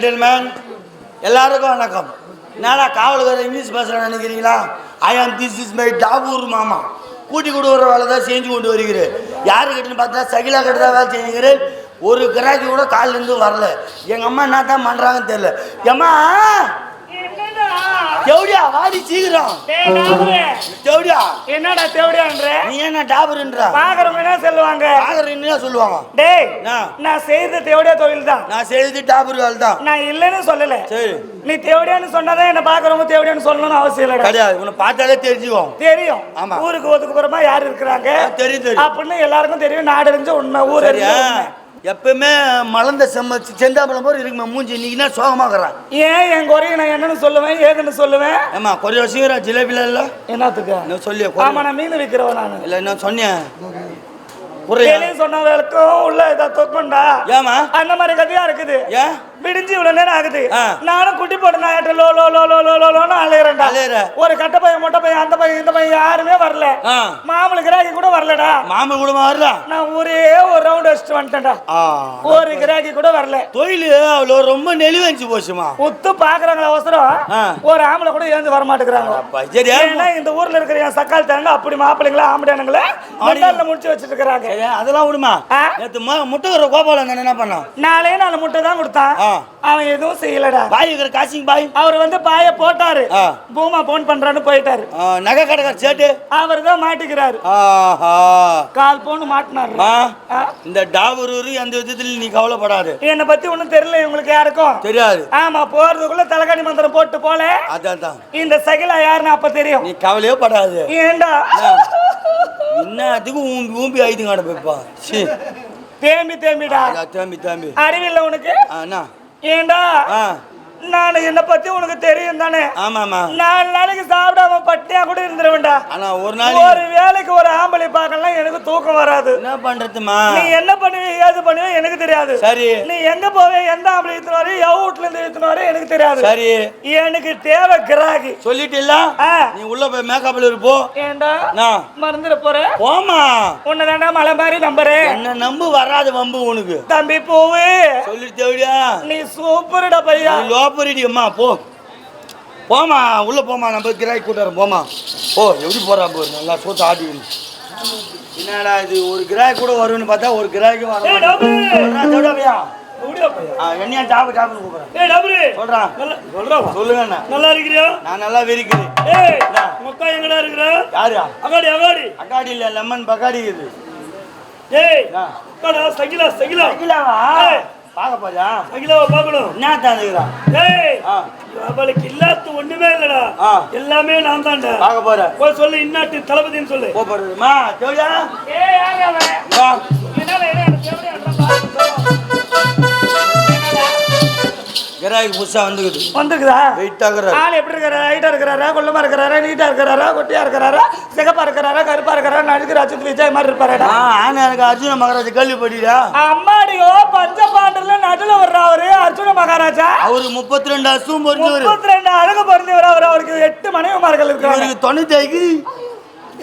Gentleman எல்லாருக்கும் வணக்கம். என்னடா காவலுக்கார இங்கிலீஷ் பேசுகிறேன் நினைக்கிறீங்களா? ஐ ஆம் திஸ் இஸ் மை டாபூர் மாமா. கூட்டி கொடுக்குற வேலை தான் செஞ்சு கொண்டு வருகிறேன் யாரு கிட்டன்னு பார்த்தா சகிலா கிட்ட தான் வேலை செஞ்சுக்கிறேன் ஒரு கிராக்கி கூட காலிலேருந்து வரல. எங்கள் அம்மா என்ன தான் பண்ணுறாங்கன்னு தெரியல. ஏம்மா? தேவடியா? வாடி சீக்கிரம் தேவடியா? என்னடா தேவடியான்ற? நீ என்ன டாபருன்றா? பாக்குறவங்க என்ன சொல்லுவாங்க? பாக்குறீங்க சொல்லுவாங்க? டேய் என்ன? நான் செய்த தேவடியா தொழில் தான் நான் செய்து டாபர் வேலை தான் நான் இல்லைன்னு சொல்லல. சரி. நீ தேவடியான்னு சொன்னாதான் என்ன பாக்குறவங்க தேவடியான்னு சொல்லணும்னு அவசியம் இல்லடா. கிடையாது. உன்னை பார்த்தாலே தெரிஞ்சுவோம் தெரியும். ஆமா. ஊருக்கு ஒதுக்குப்புறமா யார் இருக்கிறாங்க? தெரியும், தெரியும். அப்படின்னு எல்லாருக்கும் தெரியும். நாடு அறிஞ்ச உண்மை ஊர் அறிஞ்ச. எப்பவுமே மலர்ந்த செம்ம செந்தாம்பலம் போல இருக்குமா மூஞ்சி. இன்னைக்கு என்ன சோகமாக்குறான் ஏன் என் குறைய நான் என்னன்னு சொல்லுவேன்? ஏதுன்னு சொல்லுவேன்? ஏமா கொஞ்சம் வருஷம் ஜிலேபில இல்ல? என்னத்துக்கு? என்ன சொல்லி ஆமா நான் மீன் விற்கிறவன் நான். இல்ல என்ன சொன்னேன்? புரியா வெளியே சொன்னவங்களுக்கும் உள்ள இதை தொக்கண்டா ஏமா அந்த மாதிரி கதையா இருக்குது. ஏன்? விடிஞ்சு இவ்வளவு நேரம் ஆகுது. நானும் குட்டி போட்டு நான் லோ லோ லோ லோ லோ லோ லோன்னு அலையிறேன்டா. அலையுற. ஒரு கட்ட பையன் மொட்டை பையன் அந்த பையன் இந்த பையன் யாருமே வரல. மாமூலு கிராக்கி கூட வரலடா. மாமன் கூட வரல? நான் ஒரே ஒரு ரவுண்ட் அடிச்சுட்டு வந்துட்டேன்டா. ஒரு கிராக்கி கூட வரல. தொழில் அவ்வளோ ரொம்ப நெளிவஞ்சு போச்சுமா? உத்து பாக்குறாங்களா அவசரம். ஒரு ஆம்பளை கூட ஏந்து வர மாட்டேங்கிறாங்க சரியா ஏன்னா இந்த ஊர்ல இருக்கிற என் சக்கால் தாங்க அப்படி மாப்பிள்ளைங்களா ஆம்படியானுங்களா மண்டால முடிச்சு வச்சிட்டு இருக்கிறாங்க. அதெல்லாம் விடுமா? நேற்று முட்டைக்கிற கோபாலம் என்ன பண்ணான்? நாளே நாலு முட்டை தான் கொடுத்தான். அவன் எதுவும் செய்யலடா. பாய் இருக்கிற காசிங் பாய். அவர் வந்து பாய போட்டாரு. பூமா போன் பண்றான்னு போயிட்டாரு. நகை கடைக்கார சேட்டு அவர் தான் மாட்டிக்கிறாரு. ஆஹா. கால் போன் மாட்டினாரு. இந்த டாபரூர் எந்த விதத்துல நீ கவலைப்படாது. என்னை பத்தி ஒண்ணும் தெரியல இவங்களுக்கு யாருக்கும். தெரியாது. ஆமா போறதுக்குள்ள தலைகாணி மந்திரம் போட்டு போல. அதான் தான் இந்த சகிலா யாருன்னு அப்ப தெரியும். நீ கவலையே படாது. ஏண்டா? என்னத்துக்கு ஊம்பி ஊம்பி ஆயுதுங்க கடை போய்ப்பா தேம்பி தேம்பிடா. தேம்பி தேம்பி. அறிவில்ல உனக்கு? என்ன ஏண்டா? நான் என்னை பத்தி உனக்கு தெரியும் தானே ஆமாம்மா. நாலு நாளைக்கு சாப்பிடாம பட்டியா கூட இருந்துருவேன்டா. ஆனா ஒரு நாள் ஒரு வேலைக்கு ஒரு ஆம்பளை பார்க்கலாம் எனக்கு தூக்கம் வராது. என்ன பண்றதுமா? நீ என்ன பண்ணுவே ஏது பண்ணுவே எனக்கு தெரியாது. சரி. நீ எங்க போவே எந்த ஆம்பளை இழுத்துன்னு வர எவ வீட்டுல இருந்து இழுத்துன்னு எனக்கு தெரியாது. சரி. எனக்கு தேவை கிராகி. சொல்லிட்டில்ல. நீ உள்ள போய் மேக்கப்ல இருப்போ ஏண்டா? நான் மறந்துட போற? போமா உன்னை தாண்டா மலை மாதிரி நம்புறேன் என்ன நம்பு வராது வம்பு உனக்கு. தம்பி பூவு. சொல்லிட்டு தேவையா? நீ சூப்பர்டா பையா. லோப்பரிடி அம்மா போ. போமா உள்ள போமா நம்ம கிராய் கூட்டாரம் போமா போ எப்படி போறா போ நல்லா சோத்து ஆடி என்னடா இது ஒரு கிராய் கூட வரும்னு பார்த்தா ஒரு கிராய்க்கு வர ஏய், டபுள். சொல்றா, சொல்றா பையா. எப்படியா பையா? ஆ, என்னையா டாப்பு டாப்புன்னு கூப்பிடுறேன் சொல்றான் நல்லா சொல்றா சொல்லுங்க. நல்லா இருக்கிறியா? நான் நல்லா ஏய் மொக்கா எங்கடா இருக்கிற? யாரு அகாடி அகாடி அக்காடி இல்ல லெமன் பக்காடி இது ஏய் சகிலா சகிலா. அகிலாவா ஏய். பார்க்க போறியா சகிலாவை பார்க்கணும். என்ன தாந்துக்கிறான் ஏய் அவளுக்கு இல்லாத ஒண்ணுமே இல்லடா. எல்லாமே நான் தான்டா. பார்க்க போற. போய் சொல்லு இன்னாட்டு தளபதின்னு சொல்லு. போப்படுறதுமா தேவையா ஏய் வா. என்னால என்ன எனக்கு எப்படியா கிராய்க்கு புதுசா வந்துக்குது? வந்துக்குதா வெயிட் ஆகுற ஆள் எப்படி இருக்கிறாரா? ஹைட்டா இருக்கிறாரா? குள்ளமா இருக்கிறாரா? நீட்டா இருக்கிறாரா? கொட்டியா இருக்கிறாரா? சிகப்பா இருக்கிறாரா? கருப்பா இருக்கிறாரா? நடிக்கிற அஜித் விஜய் மாதிரி இருப்பாரா ஆ ஆனா எனக்கு அர்ஜுன மகாராஜ் கேள்விப்பட்டீரா அம்மாடியோ பஞ்ச பாண்டர்ல நடுல வர்ற அவரு அர்ஜுன மகாராஜா? அவரு முப்பத்தி ரெண்டு அசும் பொறிஞ்சவரு முப்பத்தி ரெண்டு அழகு பொருந்தியவர் அவர். அவருக்கு எட்டு மனைவிமார்கள் இவருக்கு தொண்ணூத்தி ஐந்து.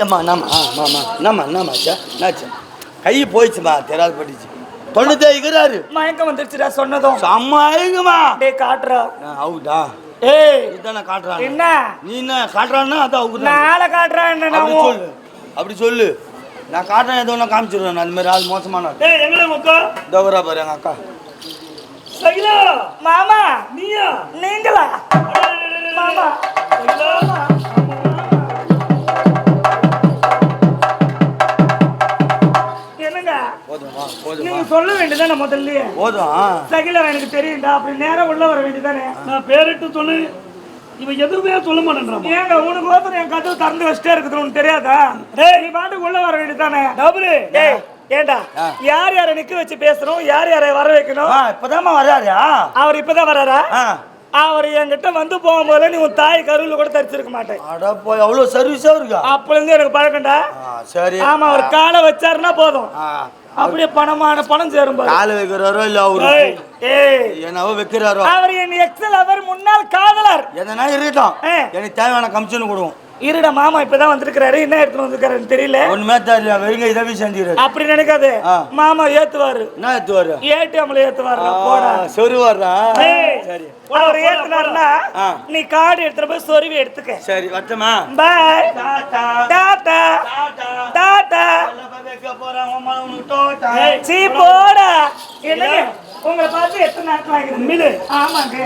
ஏம்மா நாமா ஆ மாமா என்னம்மா என்னம்மாச்சா என்னாச்சு? கை போயிடுச்சுமா தெரியாது பட்டுச்சு தொண்ணூத்தி ஐக்கிறாரு மயக்கம் வந்துருச்சுடா சொன்னதும். செம்ம ஐங்குமா டேய் காட்டுறா. அவுட்டா ஏய் இதுதானே காட்டுறான் என்ன? நீ என்ன காட்டுறான்னா அதான் அவுக்குதான் நாளை காட்டுறா என்ன சொல்லு. அப்படி சொல்லு. நான் காட்டுறேன் எதோ ஒன்று காமிச்சிடுவேன் நான். அந்த மாதிரி ஆள் மோசமான ஆள். டேய் எங்கடா முக்கா? இதோ வரா பாரு எங்க அக்கா. சகிலா மாமா! நீயா? நீங்களா? மாமா! சகிலா நீங்க சொல்ல வேண்டியதானே முதல்லயே? போதும். ஆ. சகிலா எனக்கு தெரியும்டா அப்படி நேரா உள்ள வர வேண்டியதானே நான் பேரிட்டு சொன்னேன் இவன் எதுவுமே சொல்ல மாட்டேன்றான் ஏங்க உனக்கு ஒருத்தர் என் கதவு திறந்து வச்சுட்டே இருக்குது உனக்கு தெரியாதா? டேய். நீ பாட்டுக்கு உள்ள வர வேண்டியதானே டபுள். டேய் ஏண்டா. யார் யாரை நிக்க வச்சு பேசணும்? யார் யாரை வர வைக்கணும்? ஆ இப்பதாம்மா வர்றாருயா அவர் இப்பதான் வராரா ஆ. அவர் என்கிட்ட வந்து போகும்போது நீ உன் தாய் கருவில் கூட தரிச்சிருக்க மாட்டேன். அட போய் அவ்வளோ சர்வீஸா இருக்கா? அப்பல இருந்து எனக்கு பழக்கம்டா ஆ சரி. ஆமா அவர் காலை வச்சாருன்னா போதும். அப்படியே பணமான பணம் சேரும் கால் வைக்கிறாரோ இல்ல அவரு? என்னவோ வைக்கிறாரோ? அவர் என் எக்ஸல் அவர் முன்னாள் காதலர். எதனா இருக்கட்டும். எனக்கு தேவையான கமிஷன் கொடுவோம். இருடா மாமா இப்பதான் வந்திருக்கிறாரு. என்ன எடுத்துட்டு வந்திருக்காருன்னு தெரியல. ஒண்ணுமே தெரியல வெறுங்க இதை போய் செஞ்சுக்கிறாரு அப்படி நினைக்காத. மாமா ஏத்துவாரு. என்ன எடுத்து வர ஏடிஎம்ல ஏத்துவாரு போடா. சொரு வர்றா ஏய், சரி. அவர் ஏத்துனாருன்னா. நீ கார்டு எடுத்துட்டு போய் சொருவி எடுத்துக்க. சரி வட்டமா பாய். டாடா. டாடா. சீ போடா. என்னங்க? உங்களை பார்த்து எத்தனை நாட்கள் ஆகுது? ஆமாங்க.